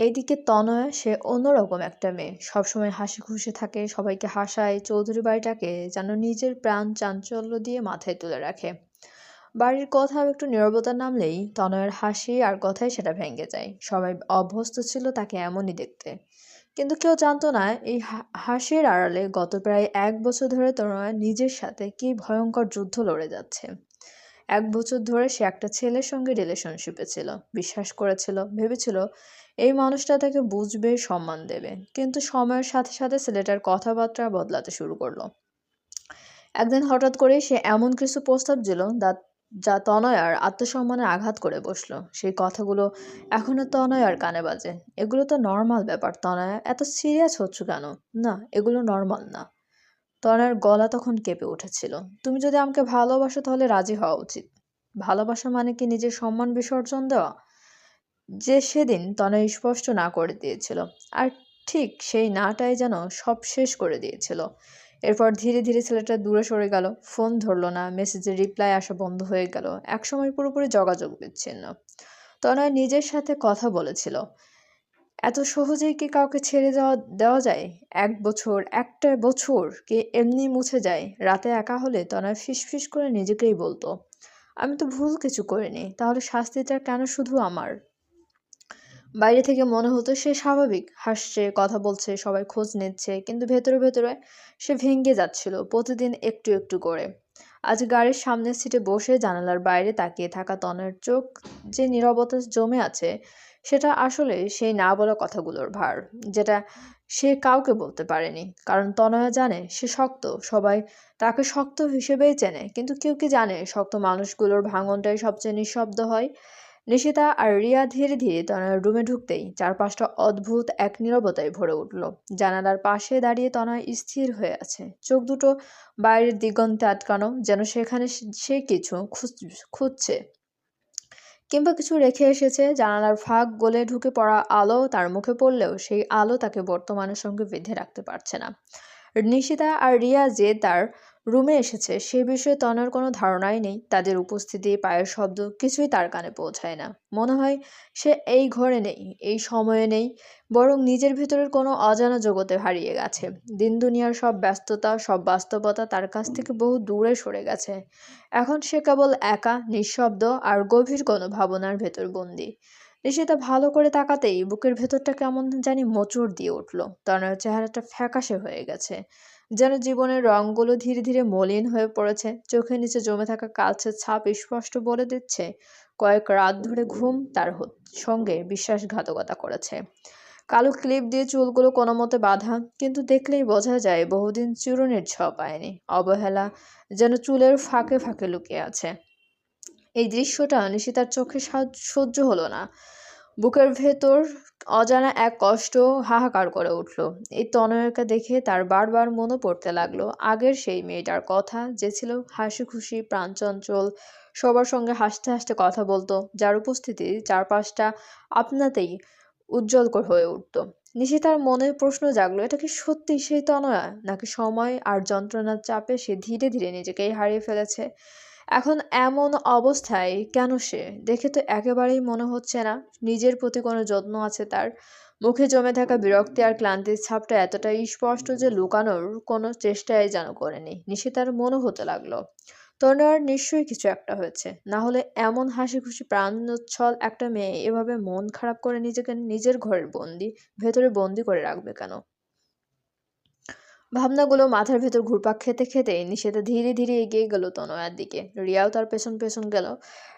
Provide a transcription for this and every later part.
এইদিকে তনয়া, সে অন্যরকম একটা মেয়ে। সবসময় হাসি খুশি থাকে, সবাইকে হাসায়, চৌধুরী বাড়িটাকে যেন নিজের প্রাণ চাঞ্চল্য দিয়ে মাথায় তুলে রাখে। বাড়ির কথা একটু নীরবতা নামলেই তনয়ের হাসি আর কথায় সেটা ভেঙে যায়। সবাই অভ্যস্ত ছিল তাকে এমনই দেখতে। কিন্তু কেউ জানতো না এই হাসির আড়ালে গত প্রায় এক বছর ধরে তনয়া নিজের সাথে কি ভয়ঙ্কর যুদ্ধ লড়ে যাচ্ছে। এক বছর ধরে সে একটা ছেলের সঙ্গে রিলেশনশিপে ছিল। বিশ্বাস করেছিল, ভেবেছিল এই মানুষটা তাকে বুঝবে, সম্মান দেবে। কিন্তু সময়ের সাথে সাথে ছেলেটার কথাবার্তা বদলাতে শুরু করল। একদিন হঠাৎ করে সে এমন কিছু প্রস্তাব দিল যা তনয়ার আত্মসম্মানে আঘাত করে বসল। সেই কথাগুলো এখনও তনয়ার কানে বাজে। এগুলো তো নর্মাল ব্যাপার, তনয়া। এত সিরিয়াস হচ্ছ কেন? না, এগুলো নর্মাল না। তনয়ার গলা তখন কেঁপে উঠেছিল। তুমি যদি আমাকে ভালোবাসো তাহলে রাজি হওয়া উচিত। ভালোবাসা মানে কি নিজের সম্মান বিসর্জন দেওয়া? যে সেদিন তনয় স্পষ্ট না করে দিয়েছিল, আর ঠিক সেই নাটাই যেন সব শেষ করে দিয়েছিল। এরপর ধীরে ধীরে ছেলেটা দূরে সরে গেল, ফোন ধরলো না, মেসেজের রিপ্লাই আসা বন্ধ হয়ে গেল, একসময় পুরোপুরি যোগাযোগ বিচ্ছিন্ন। তনয় নিজের সাথে কথা বলেছিল, এত সহজেই কি কাউকে ছেড়ে দেওয়া দেওয়া যায়? এক বছর, একটা বছর কি এমনি মুছে যায়? রাতে একা হলে তনয় ফিসফিস করে নিজেকেই বলতো, আমি তো ভুল কিছু করিনি, তাহলে শাস্তিটা কেন শুধু আমার? বাইরে থেকে মনে হতো সে স্বাভাবিক। হাসছে, কথা বলছে, সবাই খোঁজ নিচ্ছে, কিন্তু ভেতরে ভেতরে সে ভেঙে যাচ্ছিল প্রতিদিন একটু একটু করে। আজ গাড়ির সামনের সিটে বসে জানালার বাইরে তাকিয়ে থাকা তনের চোখ যে নীরবতা জমে আছে, সেটা আসলে সেই না বলা কথাগুলোর ভার, যেটা সে কাউকে বলতে পারেনি। কারণ তনয়া জানে সে শক্ত, সবাই তাকে শক্ত হিসেবেই চেনে, কিন্তু কেউ কি জানে, শক্ত মানুষগুলোর ভাঙনটাই সবচেয়ে নিঃশব্দ হয়। নিশিতা আর রিয়া ধীরে ধীরে তনয়ের রুমে ঢুকতেই চারপাশটা অদ্ভুত এক নীরবতায় ভরে উঠল। জানালার পাশে দাঁড়িয়ে তনয় স্থির হয়ে আছে। চোখ দুটো বাইরের দিগন্তে আটকানো যেন সেখানে সে- কিছু খুঁজ- খুঁজছে। কিংবা কিছু রেখে এসেছে। জানালার ফাঁক গলে ঢুকে পড়া আলো তার মুখে পড়লেও সেই আলো তাকে বর্তমানের সঙ্গে বেঁধে রাখতে পারছে না। নিশিতা আর রিয়া যে তার রুমে এসেছে, সে বিষয়ে তনার কোনো ধারণাই নেই। তাদের উপস্থিতি, পায়ের শব্দ কিছুই তার কানে পৌঁছায় না। মনে হয় সে এই ঘরে নেই, এই সময়ে নেই, বরং নিজের ভিতরের কোনো অজানা জগতে হারিয়ে গেছে। দিন দুনিয়ার সব ব্যস্ততা, সব বাস্তবতা তার কাছ থেকে বহু দূরে সরে গেছে। এখন সে কেবল একা, নিঃশব্দ আর গভীর কোনো ভাবনার ভেতর বন্দি। নিশিতা ভালো করে তাকাতেই বুকের ভেতরটা কেমন জানি মোচড় দিয়ে উঠল। তনয়ের চেহারাটা ফ্যাকাশে হয়ে গেছে। যেন জীবনের রঙগুলো ধীরে ধীরে মলিন হয়ে পড়েছে। চোখের নিচে জমে থাকা কালচে ছাপ স্পষ্ট বলে দিচ্ছে, কয়েক রাত ধরে ঘুম তার সঙ্গে বিশ্বাসঘাতকতা করেছে। কালো ক্লিপ দিয়ে চুলগুলো কোনো মতে বাঁধা, কিন্তু দেখলেই বোঝা যায় বহুদিন চূরণের ছ, পায়নি। অবহেলা যেন চুলের ফাঁকে ফাঁকে লুকিয়ে আছে। এই দৃশ্যটা নিশিতার চোখে সহ্য হলো না। বুকের ভেতর অজানা এক কষ্ট হাহাকার করে উঠল। এই তনয়কে দেখে তার বারবার মনে পড়তে লাগল, আগের সেই মেয়েটার কথা যে ছিল হাসি খুশি প্রাণচঞ্চল, সবার সঙ্গে হাসতে হাসতে কথা বলতো, যার উপস্থিতি চারপাশটা আপনাতেই উজ্জ্বল হয়ে উঠত। নিশিতার মনে প্রশ্ন জাগলো, এটা কি সত্যি সেই তনয়া? নাকি সময় আর যন্ত্রণার চাপে সে ধীরে ধীরে নিজেকেই হারিয়ে ফেলেছে? এখন এমন অবস্থায় কেন সে? দেখে তো একেবারেই মনে হচ্ছে না। নিজের প্রতি কোনো যত্ন আছে তার। মুখে জমে থাকা বিরক্তি আর ক্লান্তির ছাপটা এতটাই স্পষ্ট যে লুকানোর কোনো চেষ্টাই যেন করেনি। নিশিতার মনে হতে লাগল। তনয়ার নিশ্চয়ই কিছু একটা হয়েছে। না হলে এমন হাসি খুশি প্রাণোচ্ছল একটা মেয়ে এভাবে মন খারাপ করে নিজেকে নিজের ঘরের বন্দি, ভেতরে বন্দি করে রাখবে কেন? ভাবনাগুলো মাথার ভেতর ঘুরপাক খেতে খেতে নিষেধা ধীরে ধীরে এগিয়ে গেল তনয়ার দিকে। রিয়াও তার পেছন পেছন গেল।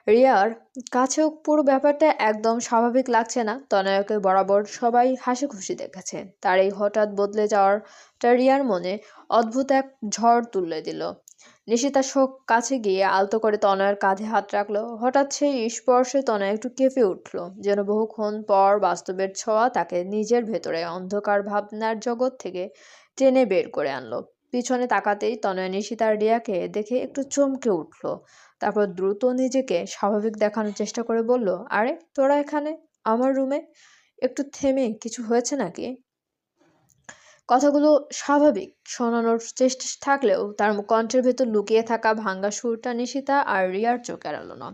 রিয়ার কাছেও পুরো ব্যাপারটা একদম স্বাভাবিক লাগছে না। তনয়াকে বরাবর সবাই হাসি খুশি দেখেছে। তার এই হঠাৎ বদলে যাওয়ারটা রিয়ার মনে অদ্ভুত এক ঝড় তুলে দিল। নিশিতা শোক কাছে গিয়ে আলতো করে তনয়ের কাঁধে হাত রাখল। হঠাৎ সেই স্পর্শে তনয় একটু কেঁপে উঠল। যেন বহুক্ষণ পর বাস্তবের ছোঁয়া তাকে নিজের ভেতরে অন্ধকার ভাবনার জগৎ থেকে টেনে বের করে আনলো। পিছনে তাকাতেই তনয় নিশিতার রিয়াকে দেখে একটু চমকে উঠল। তারপর দ্রুত নিজেকে স্বাভাবিক দেখানোর চেষ্টা করে বলল, আরে, তোরা এখানে? আমার রুমে? একটু থেমে কিছু হয়েছে নাকি? কথাগুলো স্বাভাবিক শোনানোর চেষ্টা থাকলেও তার কণ্ঠের ভেতর লুকিয়ে থাকা ভাঙ্গা সুরটা নিশিতা আর রিয়ার চোখ এড়ালো না।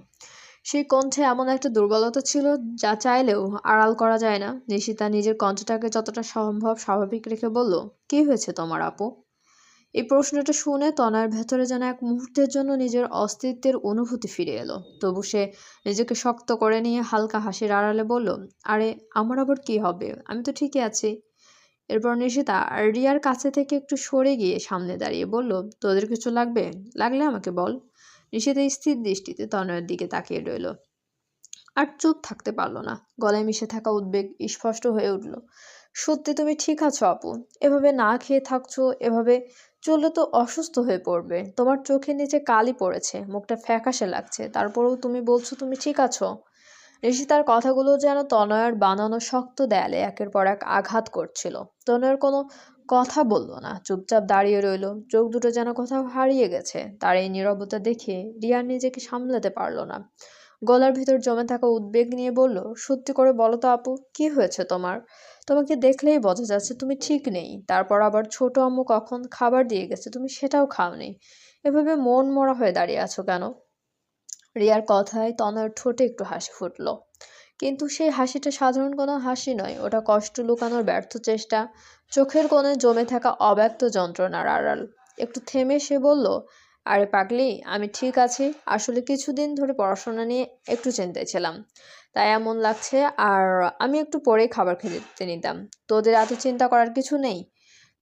সেই কণ্ঠে এমন একটা দুর্বলতা ছিল যা চাইলেও আড়াল করা যায় না। নিশিতা নিজের কণ্ঠটাকে যতটা সম্ভব স্বাভাবিক রেখে বলল, কি হয়েছে তোমার আপু? এই প্রশ্নটা শুনে তনার ভেতরে যেন এক মুহূর্তের জন্য নিজের অস্তিত্বের অনুভূতি ফিরে এলো। তবু সে নিজেকে শক্ত করে নিয়ে হালকা হাসির আড়ালে বলল, আরে, আমার আবার কি হবে? আমি তো ঠিকই আছি। এরপর নিশিতা রিয়ার কাছে থেকে একটু সরে গিয়ে সামনে দাঁড়িয়ে বলল, তোদের কিছু লাগবে? লাগলে আমাকে বল। নিশিতা স্থির দৃষ্টিতে তনয়ের দিকে তাকিয়ে রইল। আর চুপ থাকতে পারল না। গলায় মিশে থাকা উদ্বেগ স্পষ্ট হয়ে উঠল। সত্যি তুমি ঠিক আছো আপু। এভাবে না খেয়ে থাকছো, এভাবে চললে তো অসুস্থ হয়ে পড়বে। তোমার চোখের নিচে কালি পড়েছে, মুখটা ফ্যাকাশে লাগছে। তারপরেও তুমি বলছো তুমি ঠিক আছো। ঋষি তার কথাগুলো যেন তনয়ের বানানো শক্ত দেয়ালে একের পর এক আঘাত করছিল। তনয়ের কোনো কথা বলল না, চুপচাপ দাঁড়িয়ে রইল। চোখ দুটো যেন কোথাও হারিয়ে গেছে। তার এই নীরবতা দেখে রিয়ার নিজেকে সামলাতে পারল না। গলার ভিতর জমে থাকা উদ্বেগ নিয়ে বলল, সত্যি করে বলো তো আপু, কি হয়েছে তোমার? তোমাকে দেখলেই বোঝা যাচ্ছে তুমি ঠিক নেই। তারপর আবার ছোট আম্মু কখন খাবার দিয়ে গেছে তুমি সেটাও খাওনি। এভাবে মন মরা হয়ে দাঁড়িয়ে আছো কেন? রিয়ার কথায় তনয়ের ঠোঁটে একটু হাসি ফুটল। কিন্তু সেই হাসিটা সাধারণ কোনো হাসি নয়। ওটা কষ্ট লুকানোর ব্যর্থ চেষ্টা। চোখের কোণে জমে থাকা অব্যক্ত যন্ত্রণার আড়াল। একটু থেমে সে বলল, আরে পাগলি, আমি ঠিক আছি। আসলে কিছুদিন ধরে পড়াশোনা নিয়ে একটু চিন্তায় ছিলাম। তাই এমন লাগছে আর আমি একটু পরেই খাবার খেতে নিতাম। তোদের এত চিন্তা করার কিছু নেই?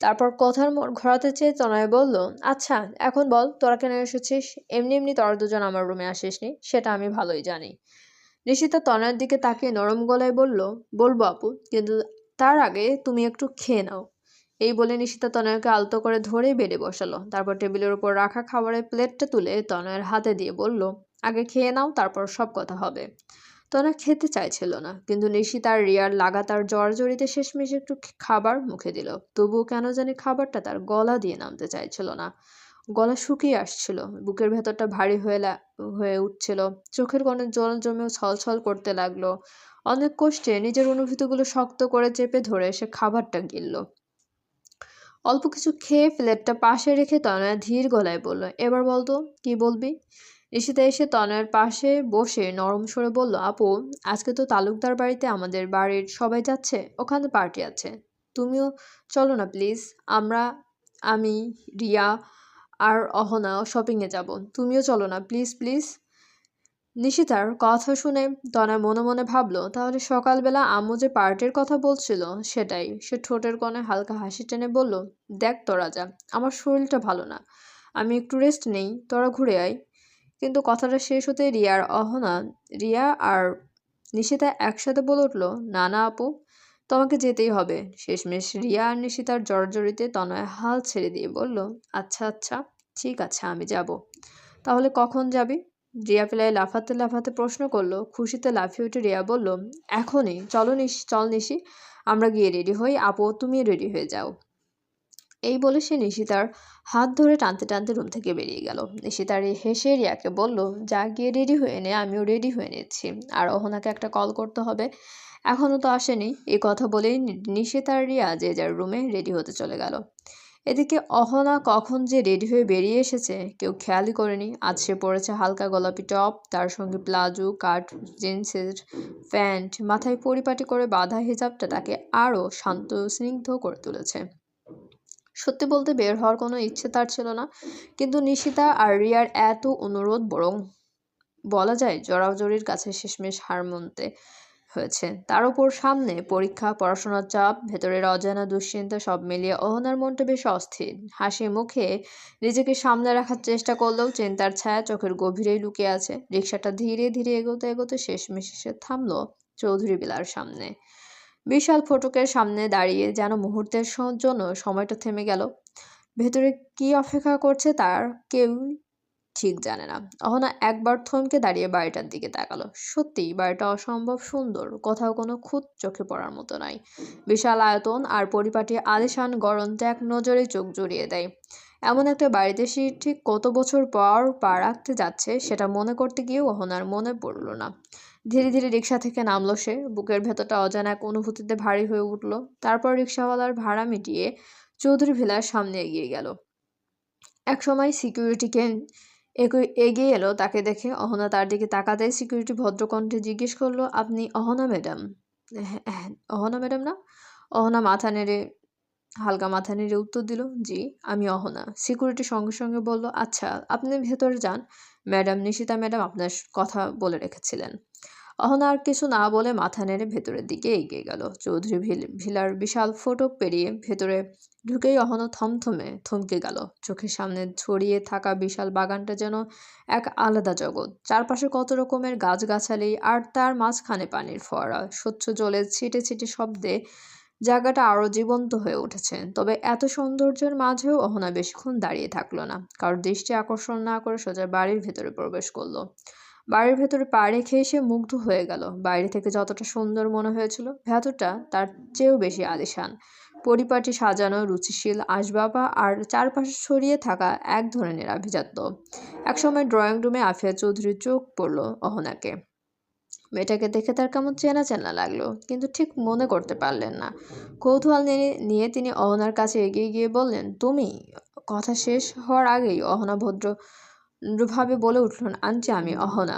তারপর কথার মোড় ঘোরাতে চেয়ে তনয় বলল আচ্ছা এখন বল, তোরা কেন এসেছিস? এমনি এমনি তোরা দুজন আমার রুমে আসিসনি, সেটা আমি ভালোই জানি। নিশিতা তনয়ের দিকে তাকিয়ে নরম গলায় বলল, বলব আপু, কিন্তু তার আগে তুমি একটু খেয়ে নাও। এই বলে নিশিতা তনয়কে আলতো করে ধরে বেড়ে বসালো। তারপর টেবিলের উপর রাখা খাবারের প্লেটটা তুলে তনয়ের হাতে দিয়ে বলল, আগে খেয়ে নাও, তারপর সব কথা হবে। তনয় খেতে চাইছিল না, কিন্তু নিশিতার রিয়ার লাগাতার জ্বর জড়িতে শেষমেশ একটু খাবার মুখে দিল। তবুও কেন জানি খাবারটা তার গলা দিয়ে নামতে চাইছিল না। গলা শুকিয়ে আসছিল। বুকের ভেতরটা ভারী হয়ে হয়ে উঠছিল। চোখের কোণে জল জমেও ছলছল করতে লাগল। অনেক কষ্টে নিজের অনুভূতিগুলো শক্ত করে চেপে ধরে সে খাবারটা গিলল। অল্প কিছু খেয়ে প্লেটটা পাশে রেখে তনয়া ধীর গলায় বলল, এবার বলতো কি বলবি? ঈশিতা এসে তনয়ের পাশে বসে নরম সরে বলল, আপু, আজকে তো তালুকদার বাড়িতে আমাদের বাড়ির সবাই যাচ্ছে, ওখানে পার্টি আছে। তুমিও চলো না প্লিজ, আমরা, আমি, রিয়া আর অহনা শপিংয়ে যাব। তুমিও চলো না প্লিজ প্লিজ নিশিতার কথা শুনে তনয় মনে মনে ভাবলো, তাহলে সকালবেলা আম্মু যে পার্টির কথা বলছিল সেটাই। সে ঠোঁটের কোণে হালকা হাসি টেনে বলল, দেখ তোরা যা আমার শরীরটা ভালো না। আমি একটু রেস্ট নেই, তোরা ঘুরে আয়। কিন্তু কথাটা শেষ হতে রিয়ার অহনা, রিয়া আর নিশিতা একসাথে বলে উঠল, না না আপু। তোমাকে যেতেই হবে। শেষমেশ রিয়া আর নিশিতার জর্জরিতে তনয় হাল ছেড়ে দিয়ে বলল আচ্ছা আচ্ছা ঠিক আছে, আমি যাব। তাহলে কখন যাবি? রিয়া পেলায় লাফাতে লাফাতে প্রশ্ন করল। খুশিতে লাফিয়ে উঠে রিয়া বলল, এখনই, চলো নিশি, চল নিশি, আমরা গিয়ে রেডি হই। আপু তুমি রেডি হয়ে যাও। এই বলে সে নিশিতার হাত ধরে টানতে টানতে রুম থেকে বেরিয়ে গেল। নিশিতার হেসে রিয়াকে বলল, যা গিয়ে রেডি হয়ে নে, আমিও রেডি হয়ে নিচ্ছি। আর অহনাকে একটা কল করতে হবে। এখনও তো আসেনি। এই কথা বলেই নিশিতার রিয়া যে যার রুমে রেডি হতে চলে গেল। এদিকে অহনা কখন যে রেডি হয়ে বেরিয়ে এসেছে, কেউ খেয়ালই করেনি। আজ সে পড়েছে হালকা গোলাপি টপ, তার সঙ্গে প্লাজো কাট জিন্সের প্যান্ট, মাথায় পরিপাটি করে বাঁধা হিজাবটা তাকে আরও শান্ত, স্নিগ্ধ করে তুলেছে। সত্যি বলতে বের হওয়ার কোনো ইচ্ছে তার ছিল না, কিন্তু নিশিতা আর রিয়ার এত অনুরোধ বরং বলা যায় জড়াজড়ির কাছে শেষমেশ হার মানতে হয়েছে। তার উপর সামনে পরীক্ষা, পড়াশোনার চাপ, ভেতরের অজানা দুশ্চিন্তা সব মিলিয়ে অহনার মনটা বেশ অস্থির। হাসি মুখে নিজেকে সামনে রাখার চেষ্টা করলেও চিন্তার ছায়া চোখের গভীরেই লুকিয়ে আছে। রিক্সাটা ধীরে ধীরে এগোতে এগোতে শেষমেশ এসে থামলো চৌধুরী বিলার সামনে। বিশাল ফটকের সামনে দাঁড়িয়ে যেন মুহূর্তের জন্য সময়টা থেমে গেল। ভেতরে কি অপেক্ষা করছে তার? কেউ ঠিক জানে না। অহনা একবার থমকে দাঁড়িয়ে বাড়িটার দিকে তাকালো। সত্যিই বাড়িটা অসম্ভব সুন্দর, কোথাও কোনো খুঁত চোখে পড়ার মতো নাই। বিশাল আয়তন আর পরিপাটি আলিশান গরমটা এক নজরে চোখ জড়িয়ে দেয়। এমন একটা বাড়িতে সে ঠিক কত বছর পর পা রাখতে যাচ্ছে সেটা মনে করতে গিয়েও অহনার মনে পড়ল না। ধীরে ধীরে রিক্সা থেকে নামলো সে। বুকের ভেতরটা অজানা এক অনুভূতিতে ভারী হয়ে উঠল। তারপর রিক্সাওয়ালার ভাড়া মিটিয়ে চৌধুরী ভিলার সামনে এগিয়ে গেল। এক সময় সিকিউরিটিকে এগিয়ে এলো তাকে দেখে অহনা তার দিকে তাকাতেই সিকিউরিটি ভদ্রকণ্ঠে জিজ্ঞেস করল আপনি অহনা ম্যাডাম? হ্যাঁ হ্যাঁ, অহনা ম্যাডাম না? অহনা মাথা নেড়ে হালকা মাথা নেড়ে উত্তর দিল জি আমি অহনা। সিকিউরিটি সঙ্গে সঙ্গে বলল আচ্ছা আপনি ভেতরে যান। ম্যাডাম নিশিতা ম্যাডাম আপনার কথা বলে রেখেছিলেন। অহনা আর কিছু না বলে মাথা নেড়ে ভেতরের দিকে এগিয়ে গেল। চৌধুরী ভিল- ভিলার বিশাল ফটক পেরিয়ে ভেতরে ঢুকেই অহনা থমথমে থমকে গেল। চোখের সামনে ছড়িয়ে থাকা বিশাল বাগানটা যেন এক আলাদা জগৎ। চারপাশে কত রকমের গাছগাছালি আর তার মাঝখানে পানির ফোয়ারা। স্বচ্ছ জলের ছিটে ছিটে শব্দে জায়গাটা আরও জীবন্ত হয়ে উঠেছে। তবে এত সৌন্দর্যের মাঝেও অহনা বেশিক্ষণ দাঁড়িয়ে থাকল না। কারোর দৃষ্টি আকর্ষণ না করে সোজা বাড়ির ভেতরে প্রবেশ করল। বাড়ির ভেতরে পা রেখে এসে মুগ্ধ হয়ে গেল। বাইরে থেকে যতটা সুন্দর মনে হয়েছিল, ভেতরটা তার চেয়েও বেশি আলিশান। পরিপাটি, সাজানো, রুচিশীল, আসবাবা আর চারপাশে ছড়িয়ে থাকা এক ধরনের আভিজাত্য। একসময় ড্রয়িং রুমে আফিয়া চৌধুরীর চোখ পড়ল অহনাকে। মেয়েটাকে দেখে তার কেমন চেনা চেনা লাগল, কিন্তু ঠিক মনে করতে পারলেন না। কৌতূহল নিয়ে নিয়ে তিনি অহনার কাছে এগিয়ে গিয়ে বললেন, তুমি? কথা শেষ হওয়ার আগেই অহনা ভদ্র ভাবে বলে উঠলেন, আন্টি, আমি অহনা।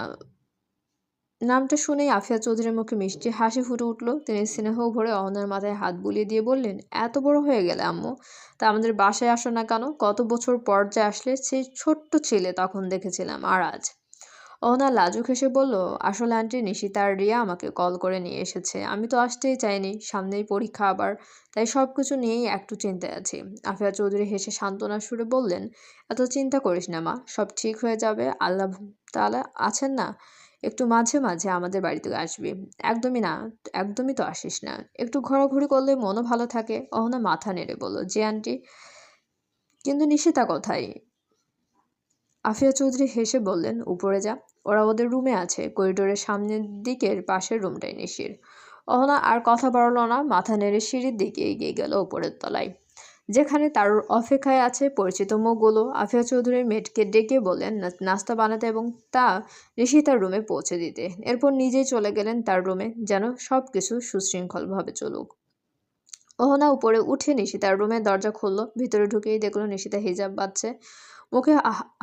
নামটা শুনেই আফিয়া চৌধুরীর মুখে মিষ্টি হাসি ফুটে উঠল। তিনি স্নেহ ভরে অহনার মাথায় হাত বুলিয়ে দিয়ে বললেন, এত বড় হয়ে গেলে আম্মু, তা আমাদের বাসায় আসো না কেন? কত বছর পর্যায়ে আসলে সেই ছোট্ট ছেলে তখন দেখেছিলাম, আর আজ। অহনা লাজুক হেসে বলল, আসলে আন্টি, নিশিতা আর রিয়া আমাকে কল করে নিয়ে এসেছে। আমি তো আসতেই চাইনি, সামনেই পরীক্ষা আবার। তাই সব কিছু নিয়েই একটু চিন্তায় আছি। আফিয়া চৌধুরী হেসে সান্ত্বনা সুরে বললেন, এত চিন্তা করিস না মা, সব ঠিক হয়ে যাবে। আল্লাহ তাআলা আছেন না, একটু মাঝে মাঝে আমাদের বাড়িতে আসবি। একদমই না, একদমই তো আসিস না। একটু ঘোরাঘুরি করলে মনও ভালো থাকে। অহনা মাথা নেড়ে বলল যে আন্টি, কিন্তু নিশিতা কোথায়? আফিয়া চৌধুরী হেসে বললেন, উপরে যা। ওরা ওদের রুমে আছে। করিডোরের সামনের দিকের পাশের রুমটাই নিশির। অহনা আর কথা বাড়ালো না। মাথা নেড়ে সিঁড়ির দিকে এগিয়ে গেল উপরের তলায়। যেখানে তার অপেক্ষায় আছে পরিচিত মুখগুলো আফিয়া চৌধুরীর মেটকে ডেকে বলেন নাস্তা বানাতে এবং তা ঋষি তার রুমে পৌঁছে দিতে। এরপর নিজেই চলে গেলেন তার রুমে, যেন সব কিছু সুশৃঙ্খলভাবে চলুক। অহনা উপরে উঠে নিশিতার রুমের দরজা খুললো। ভিতরে ঢুকেই দেখল নিশিতা হিজাব বাঁধছে। মুখে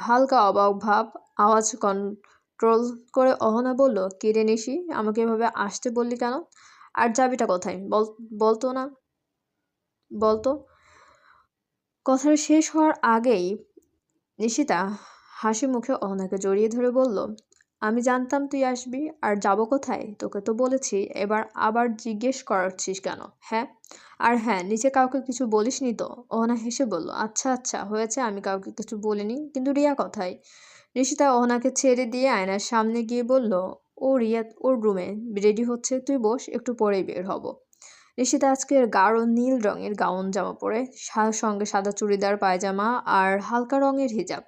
হালকা অবাক ভাব, আওয়াজ কন্ট্রোল করে অহনা বলল কেড়ে নিশি, আমাকে এভাবে আসতে বললি কেন? আর যাবিটা কোথায়? বল, বলতো না। বলতো? কথাটা শেষ হওয়ার আগেই নিশিতা হাসি মুখে অহনাকে জড়িয়ে ধরে বলল আমি জানতাম তুই আসবি, আর যাব কোথায়? তোকে তো বলেছি, এবার আবার জিজ্ঞেস করছিস কেন? হ্যাঁ? আর হ্যাঁ নিচে কাউকে কিছু বলিসনি তো? অহনা হেসে বলল আচ্ছা আচ্ছা হয়েছে, আমি কাউকে কিছু বলিনি, কিন্তু রিয়া কোথায়? নিশিতা অহনাকে ছেড়ে দিয়ে আয়নার সামনে গিয়ে বলল, ও রিয়া, ওর রুমে, রেডি হচ্ছে, তুই বস, একটু পরেই বের হব। নিশিতা আজকের গাঢ় নীল রঙের গাউন জামা পরে সঙ্গে সাদা চুড়িদার, পায়জামা, আর হালকা রঙের হিজাব।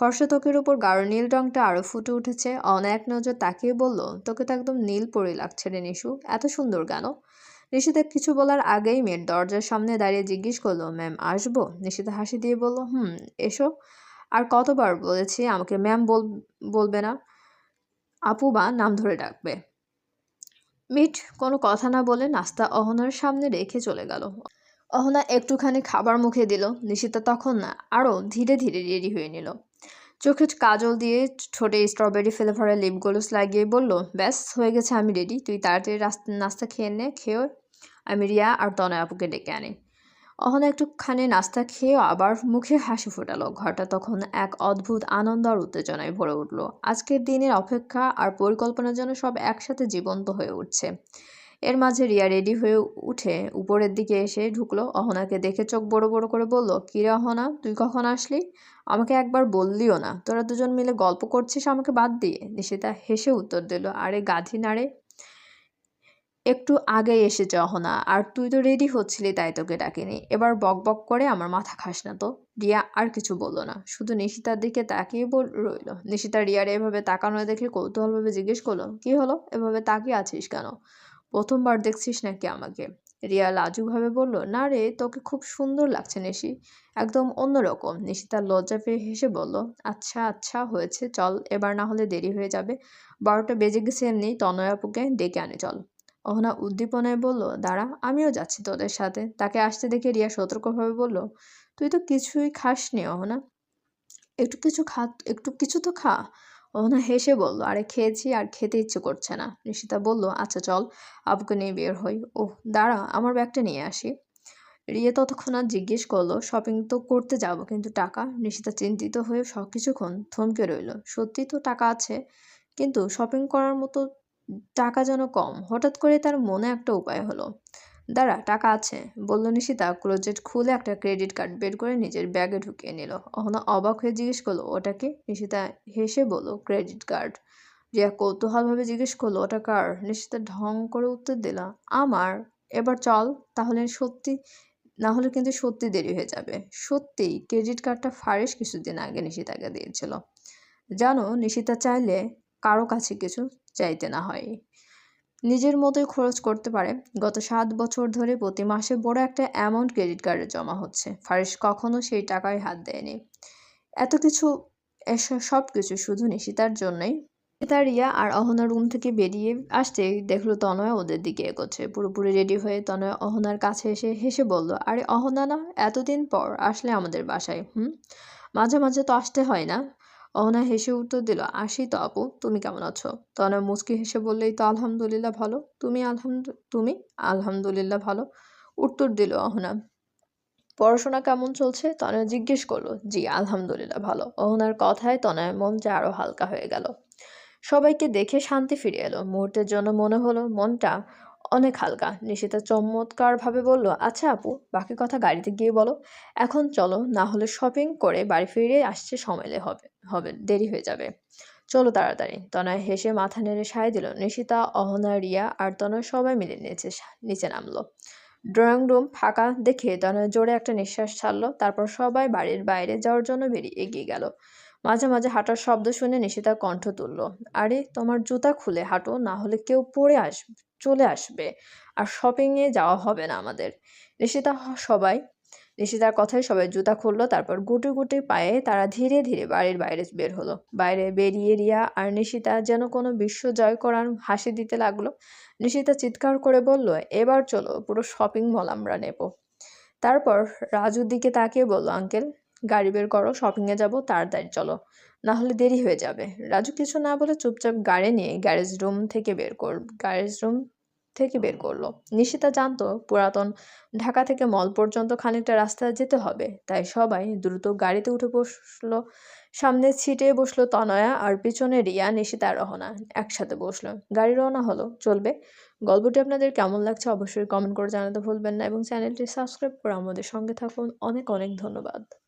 ফর্সা ত্বকের উপর গাঢ় নীল রংটা আরও ফুটে উঠেছে। অনা এক নজর তাকিয়ে বলল তোকে তো একদম নীল পরি লাগছে রে নিশু। এত সুন্দর কেন? নিশিতা কিছু বলার আগেই মেয়ের দরজার সামনে দাঁড়িয়ে জিজ্ঞেস করল, ম্যাম, আসব? নিশিতা হাসি দিয়ে বলল, হুম, এসো। আর কতবার বলেছি আমাকে ম্যাম বল, বলবে না। আপু বা নাম ধরে ডাকবে। মিট কোনো কথা না বলে নাস্তা অহনার সামনে রেখে চলে গেল। অহনা একটুখানি খাবার মুখে দিল। নিশিতা তখন না আরও ধীরে ধীরে রেডি হয়ে নিল। চোখে কাজল দিয়ে ঠোঁটে স্ট্রবেরি ফেলে ফ্লেভারের লিপ গ্লোস লাগিয়ে বলল, ব্যাস, হয়ে গেছে, আমি রেডি তুই তাড়াতাড়ি নাস্তা খেয়ে নে খেয়ে আমি রিয়া আর তনয় আপুকে ডেকে আনি। অহনা একটুখানি নাস্তা খেয়ে আবার মুখে হাসি ফোটালো। ঘরটা তখন এক অদ্ভুত আনন্দ আর উত্তেজনায় ভরে উঠল। আজকের দিনের অপেক্ষা আর পরিকল্পনা যেন সব একসাথে জীবন্ত হয়ে উঠছে। এর মাঝে রিয়া রেডি হয়ে উঠে উপরের দিকে এসে ঢুকলো। অহনাকে দেখে চোখ বড় বড় করে বলল কিরে অহনা, তুই কখন আসলি? আমাকে একবার বললিও না। তোরা দুজন মিলে গল্প করছিস আমাকে বাদ দিয়ে? নিশিতা হেসে উত্তর দিল, আরে গাধি নাড়ে একটু আগে এসেছে অহনা, আর তুই তো রেডি হচ্ছিলি তাই তোকে ডাকিনি। এবার বক বক করে আমার মাথা খাস না তো? রিয়া আর কিছু বলল না, শুধু নিশিতার দিকে তাকিয়ে বল, রইল। নিশিতা রিয়ার এভাবে তাকানো দেখে কৌতূহলভাবে জিজ্ঞেস করল, কি হলো? এভাবে তাকিয়ে আছিস কেন? প্রথমবার দেখছিস নাকি আমাকে? রিয়া লাজুকভাবে বলল, না রে, তোকে খুব সুন্দর লাগছে নিশি। একদম অন্যরকম। নিশিতা লজ্জা পেয়ে হেসে বলল আচ্ছা আচ্ছা হয়েছে, চল, এবার না হলে দেরি হয়ে যাবে। বারোটা বেজে গেছে এমনি, তনয়াপুকে ডেকে আনে, চল। অহনা উদ্দীপনায় বলল, দাঁড়া, আমিও যাচ্ছি তোদের সাথে। তাকে আসতে দেখে রিয়া সতর্কভাবে বলল, তুই তো কিছুই খাসনি অহনা। একটু কিছু খা, একটু কিছু তো খা। অহনা হেসে বলল, আরে খেয়েছি আর খেতে ইচ্ছে করছে না। নিশিতা বলল আচ্ছা চল আবুকে নিয়ে বের হই। ওহ, দাঁড়া, আমার ব্যাগটা নিয়ে আসি। রিয়া ততক্ষণাৎ জিজ্ঞেস করল শপিং তো করতে যাব, কিন্তু টাকা? নিশিতা চিন্তিত হয়ে সব কিছুক্ষণ থমকে রইল সত্যি তো টাকা আছে, কিন্তু শপিং করার মতো টাকা যেন কম। হঠাৎ করে তার মনে একটা উপায় হলো। দাঁড়া, টাকা আছে। বলল নিশিতা, ক্লোজেট খুলে একটা ক্রেডিট কার্ড বের করে নিজের ব্যাগে ঢুকিয়ে নিল। অহনা অবাক হয়ে জিজ্ঞেস করল, ওটা কি? নিশিতা হেসে বলল, ক্রেডিট কার্ড। রিয়া কৌতূহলভাবে জিজ্ঞেস করল, ওটা কার? নিশিতা ঢং করে উত্তর দিল, আমার। এবার চল, তাহলে সত্যি না হলে কিন্তু সত্যি দেরি হয়ে যাবে। সত্যিই, ক্রেডিট কার্ডটা ফারিস কিছুদিন আগে নিশিতাকে দিয়েছিল। জানো, নিশিতা চাইলে কারও কাছে কিছু চাইতে না হয়। নিজের মতোই খরচ করতে পারে। গত সাত বছর ধরে প্রতি মাসে বড় একটা অ্যামাউন্ট ক্রেডিট কার্ডে জমা হচ্ছে। ফারিস কখনো সেই টাকায় হাত দেয়নি। এত কিছু সব কিছু শুধু নিশিতার জন্যই। তার রিয়া আর অহনা রুম থেকে বেরিয়ে আসতে দেখল তনয় ওদের দিকে এগোচ্ছে। পুরোপুরি রেডি হয়ে তনয় অহনার কাছে এসে হেসে বলল, আরে অহনা না, এতদিন পর আসলে আমাদের বাসায়, হুম? মাঝে মাঝে তো আসতে হয় না। অহনা হেসে উত্তর দিল, আসি তো আপু, তুমি কেমন আছো? তনয় মুচকি হেসে বললেই তো আলহামদুলিল্লাহ ভালো। তুমি আলহামদু, তুমি আলহামদুলিল্লাহ ভালো? উত্তর দিল অহনা, পড়াশোনা কেমন চলছে? তনয় জিজ্ঞেস করল, জি, আলহামদুলিল্লাহ ভালো। অহনার কথায় তনয়ের মনটা আরও হালকা হয়ে গেল। সবাইকে দেখে শান্তি ফিরে এলো। মুহূর্তের জন্য মনে হলো, মনটা অনেক হালকা। নিশিতা চমৎকারভাবে বলল আচ্ছা আপু, বাকি কথা গাড়িতে গিয়ে বলো। এখন চলো, না হলে শপিং করে বাড়ি ফিরে আসছে সময় হবে হবে, দেরি হয়ে যাবে। চলো তাড়াতাড়ি। তনয় হেসে মাথা নেড়ে সায় দিল। নিশিতা, অহনা, রিয়া আর তনয় সবাই মিলে নিচে নিচে নামলো। ড্রয়িং রুম ফাঁকা দেখে তনয় জোরে একটা নিঃশ্বাস ছাড়লো। তারপর সবাই বাড়ির বাইরে যাওয়ার জন্য বেরিয়ে এগিয়ে গেল। মাঝে মাঝে হাঁটার শব্দ শুনে নিশিতা কণ্ঠ তুলল, আরে, তোমার জুতা খুলে হাঁটো, না হলে কেউ পড়ে আসবে চলে আসবে, আর শপিংয়ে যাওয়া হবে না আমাদের। নিশিতা সবাই, নিশিতার কথায় সবাই জুতা খুললো, তারপর গুটি গুটি পায়ে তারা ধীরে ধীরে বাড়ির বাইরে বের হলো। বাইরে বেরিয়ে রিয়া আর নিশিতা যেন কোনো বিশ্ব জয় করার হাসি দিতে লাগল। নিশিতা চিৎকার করে বলল, এবার চলো, পুরো শপিং মল আমরা নেব। তারপর রাজুর দিকে তাকিয়ে বলল, আঙ্কেল গাড়ি বের করো শপিংয়ে যাব, তাড়াতাড়ি চলো। না হলে দেরি হয়ে যাবে। রাজু কিছু না বলে চুপচাপ গাড়ি নিয়ে গ্যারেজ রুম থেকে বের কর গ্যারেজ রুম থেকে বের করল। নিশিতা জানতো পুরাতন ঢাকা থেকে মল পর্যন্ত খানিকটা রাস্তা যেতে হবে, তাই সবাই দ্রুত গাড়িতে উঠে বসল। সামনে ছিটে বসল তনয়া আর পিছনে রিয়া, নিশিতা রহনা। একসাথে বসল। গাড়ি রওনা হলো। চলবে? গল্পটি আপনাদের কেমন লাগছে অবশ্যই কমেন্ট করে জানাতে ভুলবেন না এবং চ্যানেলটি সাবস্ক্রাইব করে আমাদের সঙ্গে থাকুন। অনেক অনেক ধন্যবাদ।